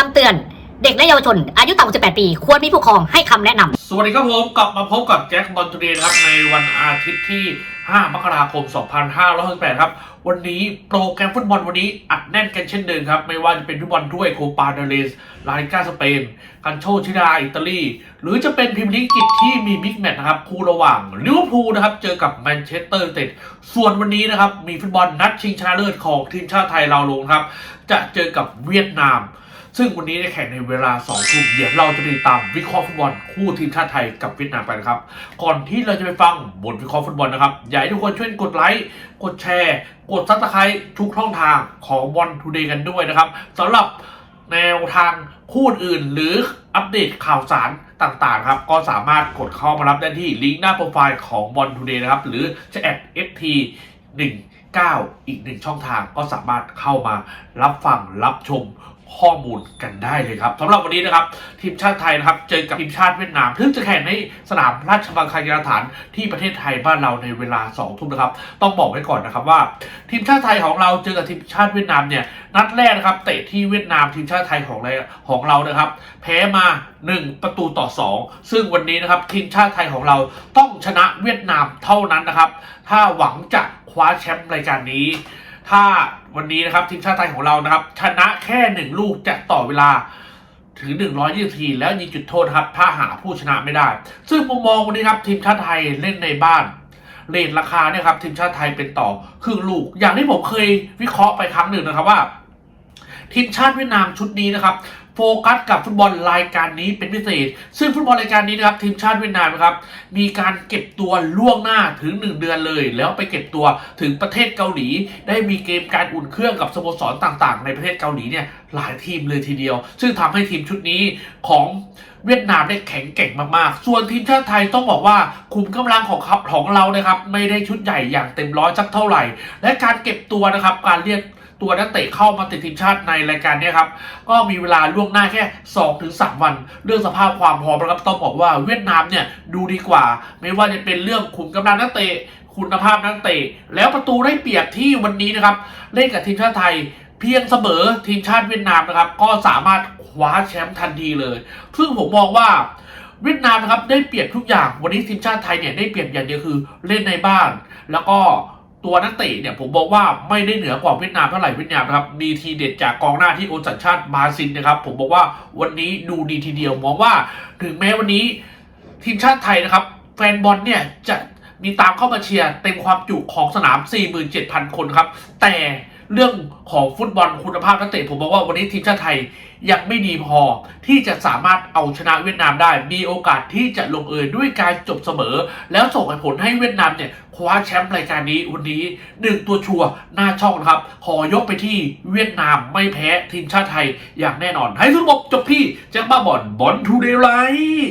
คำเตือน เด็กและเยาวชน อายุต่ำกว่า18 ปี ควรมีผู้ปกครองให้คำแนะนำ สวัสดีครับผมกลับมาพบกับแจ็คบอลทูเดย์นะครับในวันอาทิตย์ที่ 5 มกราคม 2568 ครับ วันนี้โปรแกรมฟุตบอลวันนี้อัดแน่นกันเช่นเดิมครับ ไม่ว่าจะเป็นฟุตบอลด้วยโคปาเดเรสลาลิก้าสเปนกันโชชิดาอิตาลี หรือจะเป็นพรีเมียร์ลีกอังกฤษที่มีบิ๊กแมตช์นะครับคู่ระหว่างลิเวอร์พูลนะครับเจอกับแมนเชสเตอร์ยูไนเต็ดส่วนวันนี้นะครับมีฟุตบอลนัดชิงชนะเลิศของทีมชาติไทยเราลงครับ จะเจอกับเวียดนาม ซึ่งวันนี้แข่งในเวลา2ทุ่มเดี๋ยวเราจะไปตามวิเคราะห์ฟุตบอลคู่ทีมชาติไทยกับเวียดนามกันนะครับ ก่อนที่เราจะไปฟังบทวิเคราะห์ฟุตบอลนะครับ อยากให้ทุกคนช่วยกดไลค์กดแชร์ กดซับสไครต์ทุกช่องทางของบอลทูเดย์กันด้วยนะครับสำหรับแนวทางคู่อื่นหรืออัปเดตข่าวสารต่างๆครับ ก็สามารถกดเข้ามารับได้ที่ลิงก์หน้าโปรไฟล์ของบอลทูเดย์นะครับ หรือจะแอด FT 1 9 อีกหนึ่งช่องทางก็สามารถเข้ามารับฟังรับชมข้อมูลกันได้เลยครับสำหรับวันนี้นะครับ ทีมชาติไทยนะครับ เจอกับทีมชาติเวียดนามซึ่งจะแข่งในสนามราชบังคลากีฬาสถานที่ประเทศไทยบ้านเราในเวลา2ทุ่มนะครับ ต้องบอกไว้ก่อนนะครับว่า ทีมชาติไทยของเราเจอกับทีมชาติเวียดนามเนี่ยนัดแรกนะครับเตะที่เวียดนามทีมชาติไทยของเราของเรานะครับ แพ้มา 1 ประตูต่อ 2 ซึ่งวันนี้นะครับทีมชาติไทยของเราต้องชนะเวียดนามเท่านั้นนะครับ ถ้าหวังจะ คว้าแชมป์รายการนี้ ถ้าวันนี้นะครับทีมชาติไทยของเรานะครับ ชนะแค่หนึ่งลูกจะต่อเวลาถึง 120ทีแล้วยิงจุดโทษครับ ถ้าหาผู้ชนะไม่ได้ ซึ่งมุมมองวันนี้ครับทีมชาติไทยเล่นในบ้านเรทราคาเนี่ยครับทีมชาติไทยเป็นต่อครึ่งลูก อย่างที่ผมเคยวิเคราะห์ไปครั้งหนึ่งนะครับว่า ทีมชาติเวียดนามชุดนี้นะครับ โฟกัสกับฟุตบอลรายการนี้เป็นพิเศษ ซึ่งฟุตบอลรายการนี้นะครับทีมชาติเวียดนามครับมีการเก็บตัวล่วงหน้าถึง 1 เดือนเลย แล้วไปเก็บตัวถึงประเทศเกาหลี ได้มีเกมการอุ่นเครื่องกับสโมสรต่างๆ ในประเทศเกาหลีเนี่ยหลายทีมเลยทีเดียว ซึ่งทำให้ทีมชุดนี้ของเวียดนามได้แข็งเก่งมากๆ ส่วนทีมชาติไทยต้องบอกว่าคุมกำลังของเขาของเรานะครับ ไม่ได้ชุดใหญ่อย่างเต็มร้อยสักเท่าไหร่ และการเก็บตัวนะครับ การเรียกตัวนักเตะเข้ามาติดทีมชาติในรายการนี้ครับ ก็มีเวลาล่วงหน้าแค่ 2-3 วัน เรื่องสภาพความพร้อมนะครับต้องบอกว่าเวียดนามเนี่ยดูดีกว่า ไม่ว่าจะเป็นเรื่องขุมกำลังนักเตะคุณภาพนักเตะแล้วประตูได้เปรียบที่วันนี้นะครับ เล่นกับทีมชาติไทย เพียงเสมอทีมชาติเวียดนามนะครับ ก็สามารถคว้าแชมป์ทันทีเลย ซึ่งผมมองว่าเวียดนามนะครับได้เปรียบทุกอย่างวันนี้ทีมชาติไทยเนี่ยได้เปรียบอย่างเดียวคือเล่นในบ้าน แล้วก็ตัวนักเตะเนี่ยผมบอกว่าไม่ได้เหนือกว่าเวียดนามเท่าไหร่เวียดนามนะครับมีทีเด็ดจากกองหน้าที่โอนสัญชาติบราซิลนะครับ ผมบอกว่าวันนี้ดูดีทีเดียวมองว่า ถึงแม้วันนี้ทีมชาติไทยนะครับ แฟนบอลเนี่ยจะมีตามเข้ามาเชียร์เต็มความจุของสนาม 47,000 คนครับ แต่ เรื่องของฟุตบอลคุณภาพนักเตะผมบอกว่าวันนี้ทีมชาติไทยยังไม่ดีพอที่จะสามารถเอาชนะเวียดนามได้ มีโอกาสที่จะลงเอยด้วยการจบเสมอ แล้วส่งผลให้เวียดนามเนี่ยคว้าแชมป์รายการนี้วันนี้หนึ่งตัวชัวร์หน้าช่องนะครับ ขอยกไปที่เวียดนามไม่แพ้ทีมชาติไทยอย่างแน่นอน ให้ทุกบบจบที่แจ็คบ้าบอลบอลทูเดย์ไลท์